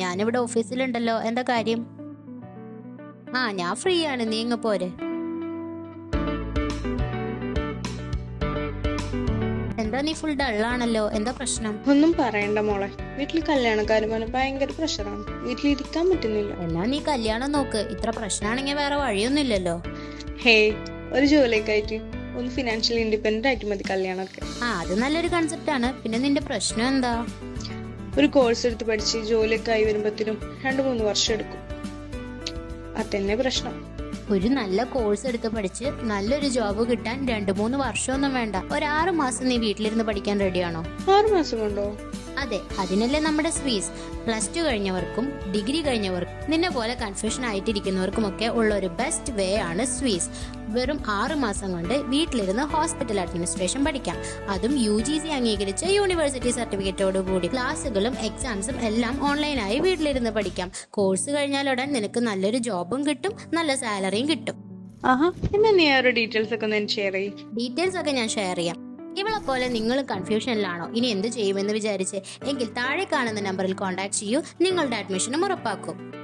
ഞാനിവിടെ ഓഫീസിലുണ്ടല്ലോ. എന്താ കാര്യം? ആ ഞാൻ ഫ്രീ ആണ് നീ ഇങ്ങ് പോരെ. എന്താ നീ ഫുൾ ഡള്ളാണല്ലോ എന്താ പ്രശ്നം? ഒന്നും പറയണ്ട മോളെ. വീട്ടിൽ കല്യാണക്കാരും പറഞ്ഞ് ഭയങ്കര പ്രഷറാണ് വീട്ടിൽ ഇരിക്കാൻ പറ്റുന്നില്ല. എന്നാ നീ കല്യാണം നോക്ക്. ഇത്ര പ്രശ്നമാണെങ്കിൽ വേറെ വഴിയൊന്നുമില്ലല്ലോ. ഹേ ഒരു ജോലിയൊക്കെ ആയിട്ട് ഒന്ന് ഫിനാൻഷ്യലി ഇൻഡിപെൻഡന്റ് ആയിട്ട് മതി കല്യാണമൊക്കെ. ആ അത് നല്ലൊരു കൺസെപ്റ്റ് ആണ്. പിന്നെ നിന്റെ പ്രശ്നം എന്താ? ഒരു കോഴ്സ് എടുത്ത് പഠിച്ച് ജോലിയൊക്കെ ആയി വരുമ്പോഴത്തേനും രണ്ടു മൂന്ന് വർഷം എടുക്കും. അതന്നെ പ്രശ്നം. ഒരു നല്ല കോഴ്സ് എടുത്ത് പഠിച്ച് നല്ലൊരു ജോബ് കിട്ടാൻ രണ്ടു മൂന്ന് വർഷമൊന്നും വേണ്ട. ഒരു ആറു മാസം നീ വീട്ടിലിരുന്ന് പഠിക്കാൻ റെഡിയാണോ ആറു മാസം കൊണ്ടോ? അതെ അതിനല്ലേ നമ്മുടെ സ്വീസ്. പ്ലസ് ടു കഴിഞ്ഞവർക്കും ഡിഗ്രി കഴിഞ്ഞവർക്കും നിന്നെ പോലെ കൺഫ്യൂഷൻ ആയിട്ടിരിക്കുന്നവർക്കും ഒക്കെ ഉള്ള ഒരു ബെസ്റ്റ് വേ ആണ് സ്വീസ്. വെറും ആറ് മാസം കൊണ്ട് വീട്ടിലിരുന്ന് ഹോസ്പിറ്റൽ അഡ്മിനിസ്ട്രേഷൻ പഠിക്കാം. അതും യു ജി സി അംഗീകരിച്ച യൂണിവേഴ്സിറ്റി സർട്ടിഫിക്കറ്റോട് കൂടി. ക്ലാസ്സുകളും എക്സാംസും എല്ലാം ഓൺലൈനായി വീട്ടിലിരുന്ന് പഠിക്കാം. കോഴ്സ് കഴിഞ്ഞാലുടൻ നിനക്ക് നല്ലൊരു ജോബും കിട്ടും നല്ല സാലറിയും കിട്ടും. ഡീറ്റെയിൽസ് ഒക്കെ ഞാൻ ഷെയർ ചെയ്യാം. ഇവളെ പോലെ നിങ്ങൾ കൺഫ്യൂഷനിലാണോ ഇനി എന്ത് ചെയ്യുമെന്ന് വിചാരിച്ച്? എങ്കിൽ താഴെ കാണുന്ന നമ്പറിൽ കോൺടാക്ട് ചെയ്യൂ. നിങ്ങളുടെ അഡ്മിഷനും ഉറപ്പാക്കും.